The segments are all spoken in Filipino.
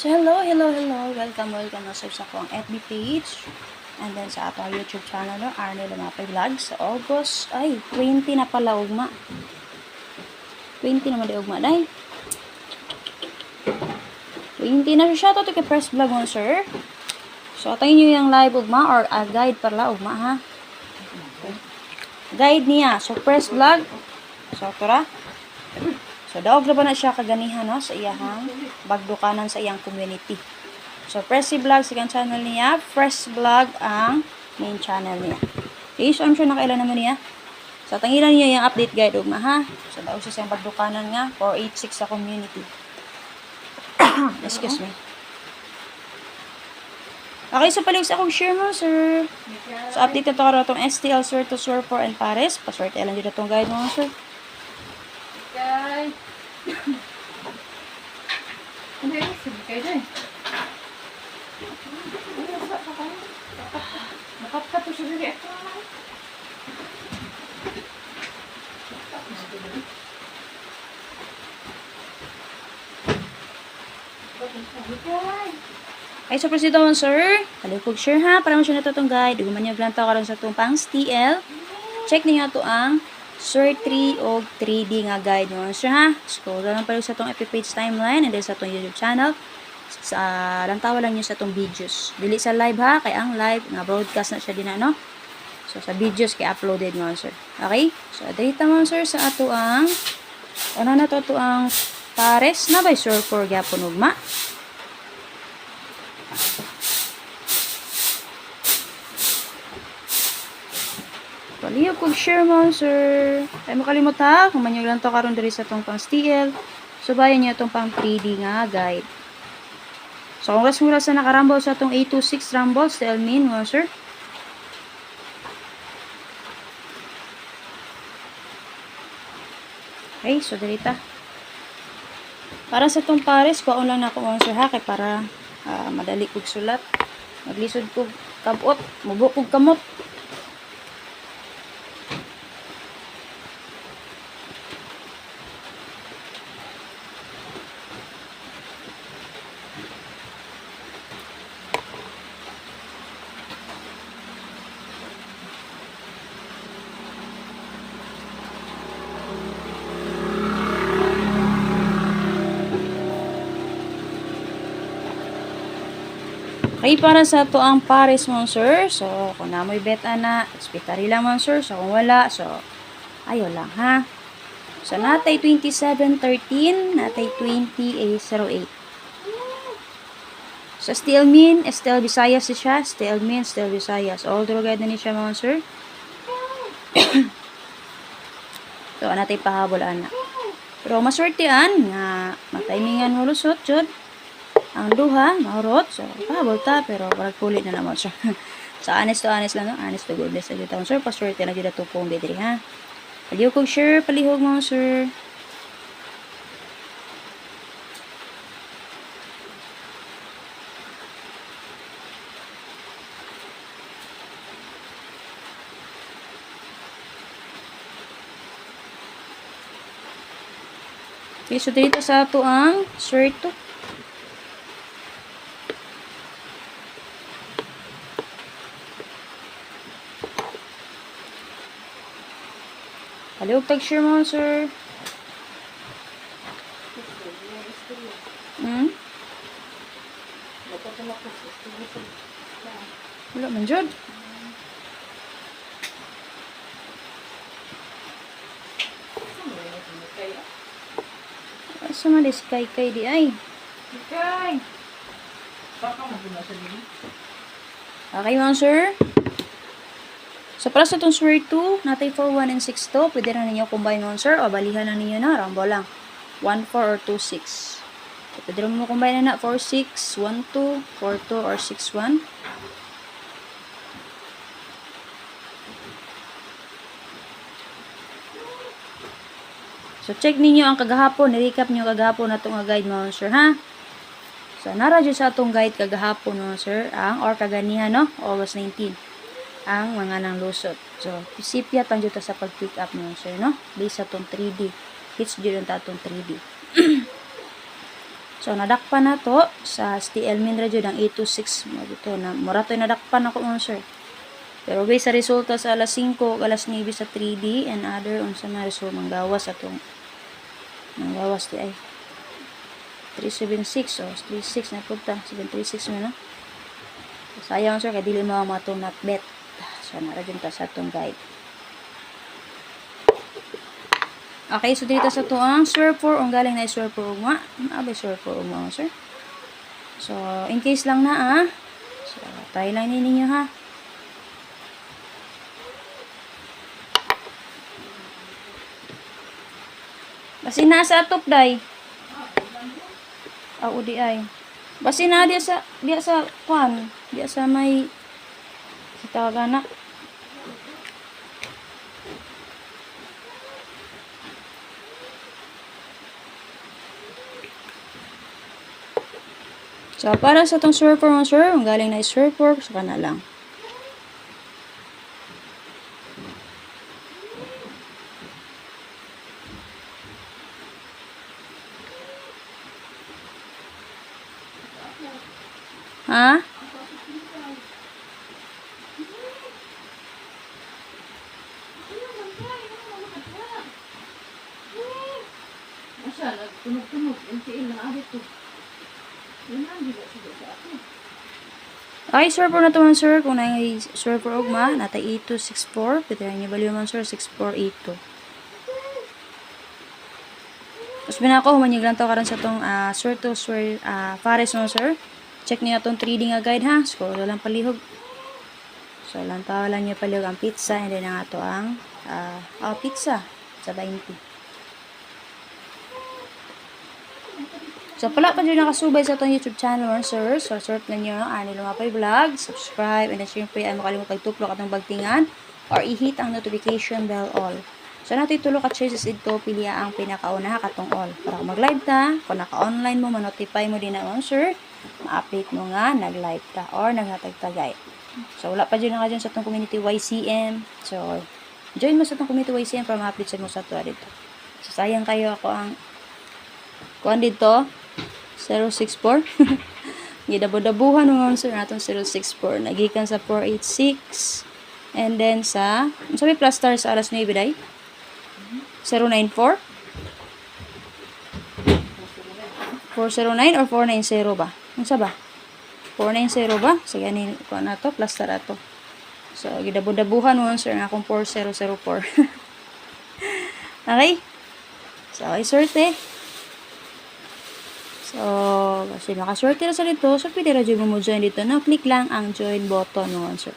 So, hello, hello, hello. Welcome, welcome na sa akong FB page. And then sa atong YouTube channel, no? Arnel Lumapay Vlogs. Sa August, ay, 20 na pala, ugma. 20 naman di ugma, day. 20 na siya. Shoutout kay Press Vlog mo, sir. So, atayin nyo yung live ugma or a guide pala, ugma, ha? Guide niya. So, Press Vlog. So, tura. So, daog na ba na siya kaganihan, no? Sa iyahang bagdukanan sa iyang community. So, Pressy Vlog, sigang channel niya. Fresh Vlog ang main channel niya. So I'm sure nakailan naman niya. So, tangilan niyo yung update guide, ugma, ha? So, daog sa bagdukanan nga. 486 sa community. Excuse me. Okay, so palig sa akong share mo, sir. So, update na to karoon itong STL, sir, to sir, 4 and Paris. Paswerte lang dito itong guide mo, sir. Kay. Hindi, sige kayo dyan. Nakapka to siya dali. Ay, so proceed on, sir. Kalikog sure ha, para mo siya natutong guide. Duguman niyo blanto karon sa itong pang STL. Check niyo to ang Sir 3 o 3D nga guide mo. Sir ha, scroll lang pala sa itong FB page timeline and then sa itong YouTube channel. Sa lantawa lang niyo sa itong videos. Dili sa live ha, kay ang live nga broadcast na siya din ano. So sa videos kay uploaded mo, sir. Okay? So data mo, sir, sa ato ang ano na to to ang pares na by Sir for gyapon ugma. Palihog kog share mo, sir. Ay makalimot ha, kung manyog lang to karon diri sa tong pang STL. Subayan niyo tong pang 3D nga guide. So kung oras sa nakarambol sa tong 826 rumble, tell me, mo, sir. Okay, so dirita. Para sa tong pares, kuha lang na ako mga sir ha, kay para ah, madali kog sulat. Maglisod kog kabot, mubo kog kamot. Okay, para sa to ang Paris Monster. So, kung namoy bet ana, hospitary lang Monster. So, kung wala, so, ayo lang ha. So, natay 2713, natay 20A08. So, still mean, still Visayas si siya. Still mean, still Visayas. All drogad na ni siya Monster. so, natay pahabol ana. Pero maswertean nga matimingan mo lusot jud ang duha, maurot. So, pahabol pero parang kulit na naman siya. so, honest to honest lang, no? honest to goodness. Ang gitawang, sir, pastor, tinag dito to kong bidri, ha? Palihog kong, sir, palihog mo, sir. Okay, so dito sa ato ang sir 2. Hello, picture mo, sir. Hmm? Wala man dyan. Asa man is kay kay di ay? Kay! Baka mo na siya din. Okay, ma'am. So, para sa itong swear 2, natay for 1 and 6 to. Pwede na ninyo combine mga sir. O, balihan lang ninyo na. Rambo lang. 1, 4 or 2, 6. So, pwede rin mo combine na na 4, 6, 1, 2, 4, 2, or 6, 1. So, check ninyo ang kagahapon. Recap nyo kagahapon na itong guide mga sir, ha? So, nara dyan sa itong guide kagahapon mga sir. Ang or kaganihan, no? August 19 ang mga nang lusot. So, pisipya pang dito sa pag-pick up mo, sir, no? Based sa itong 3D. Hits dyan yung tatong 3D. So, nadakpan na to sa STL Mindra jud ang 826 mo dito na mura to nadakpan ako mga sir. Pero based sa resulta sa alas 5 ug alas 9 sa 3D and other unsa na result manggawas atong manggawas di ay 376 oh 36 na punta 736 mo na. So, sayang sir kay dili mo mga itong not bet. Nara dyan ta sa atong guide. Okay, so dito sa to ang swear for ang galing na swear for ugma. Abay swear for ugma, sir. So, in case lang na ah. So, try lang din ninyo ha. Basi nasa atop day. Ah, udi ay. Basi na dia sa dia sa kwan, dia sa may kita gana. So, para sa itong surfer mo, sir, ang galing na surfer, sa ka na lang. Ha? Asa, nagtunog-tunog. LTL na ari to. Yan ang hindi ko Ay, surfer na to man, sir. Kung na surfer ugma, nata 8264. Pwede rin niyo baliw man, sir, 6482. Tapos binako, humanyag lang to karon sa tong uh, sir to swear uh, Fares no, sir. Check niyo itong 3D nga guide, ha. Scroll lang palihog. So, lang tawa lang niyo palihog ang pizza and then ang ato ang uh, oh, pizza sa 20. So, pala pa dyan nakasubay sa itong YouTube channel or sir. So, search na nyo ang Ani Lumapay Vlog. Subscribe. And then, syempre, ay makalimut pagtuplok at ng bagtingan or i-hit ang notification bell all. So, natin tulog at choices ito, pili ang pinakauna katong all. Para kung mag-live ta, kung naka-online mo, manotify mo din na sir. Ma-update mo nga, nag-live ta or naghatag ta guide. So, wala pa dyan nga dyan sa itong community YCM. So, join mo sa itong community YCM para ma-update mo sa tuwa dito. So, sayang kayo ako ang kuhan dito, 064. Gidabo-dabuhan mo sir natong 064. Nagikan sa 486. And then sa, sabi plus star sa alas 9 day? 094? 409 or 490 ba? Ano sa ba? 490 ba? Sige, ani ko na to, plus star ato. So, gidabo-dabuhan mo sir na akong 4004. okay? So, ay sorte. So, kasi nakaswerte na sa dito, so pwede na mo mo join dito. No, click lang ang join button mo, sir.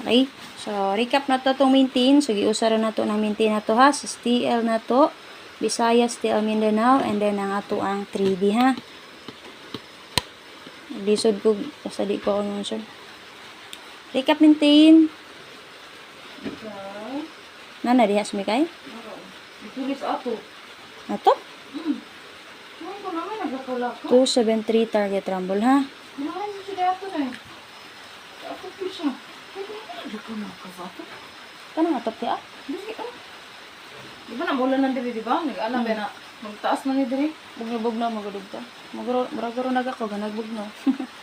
Okay? So, recap na to itong maintain. So, giusara na to ng maintain na to ha. Sa STL na to. Visayas, STL Mindanao. And then, ang ato ang 3D ha. Lisod ko. Basta di ko ako nun, sir. Recap maintain. Nana, dihas mi kay? Itulis ato. Na to? Ano ko naman nagkakula ko? 273 target rumble ha. Ano mo siya ato na eh. Ako po siya. Pwede na hindi ko nakasato. Kanang atop ti ah. Di ba namulan na diri, di ba? Nag-alam ba na magtaas na ni diri? Bugbog na magulog ta. Maguro nag ako ganagbog no.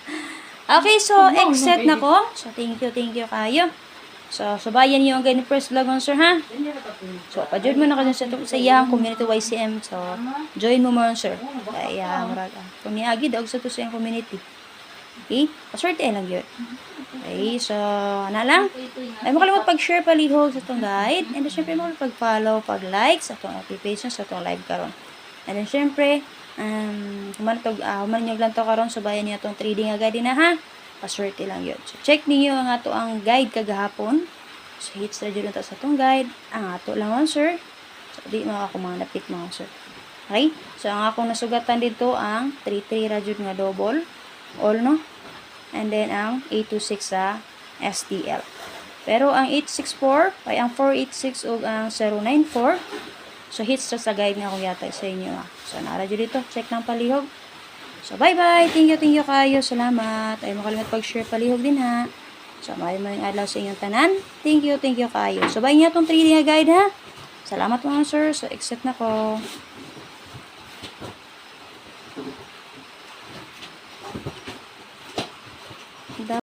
okay, so exit na ko. So thank you, thank you kayo. So subayan niyo ang ganyan first vlog on sir ha. So pa-join mo na ka sa, sa iyang community YCM. So join mo mo sir. Kaya murag ah. Kung niagi daw sa to sa iyang community. Okay? Paswerte lang yun. Okay, so, na lang. Ay, makalimot pag-share palihog sa itong guide. And then, syempre, mo pag-follow, pag-like sa itong application, sa itong live karon. And then, syempre, um, human to, uh, human nyo lang to karon subayan niyo itong 3D nga guide na ha. Paswerte lang yun. So, check niyo ang ato ang guide kagahapon. So, hits na dyan sa itong guide. Ang ato lang on, sir. So, di mga ako mga napik mga sir. Okay? So, ang akong nasugatan dito ang 3-3 radyo nga double. All, no? And then, ang 826 sa STL. Pero, ang 864, ay ang 486 o ang 094. So, hits sa guide nga akong yata sa inyo. ah. So, nara dito. Check ng palihog. So, bye-bye. Thank you, thank you kayo. Salamat. Ay, makalimut pag-share palihog din ha. So, may mga adlaw sa inyong tanan. Thank you, thank you kayo. So, bayin niya itong 3D nga guide ha. Salamat mga sir. So, exit na ko.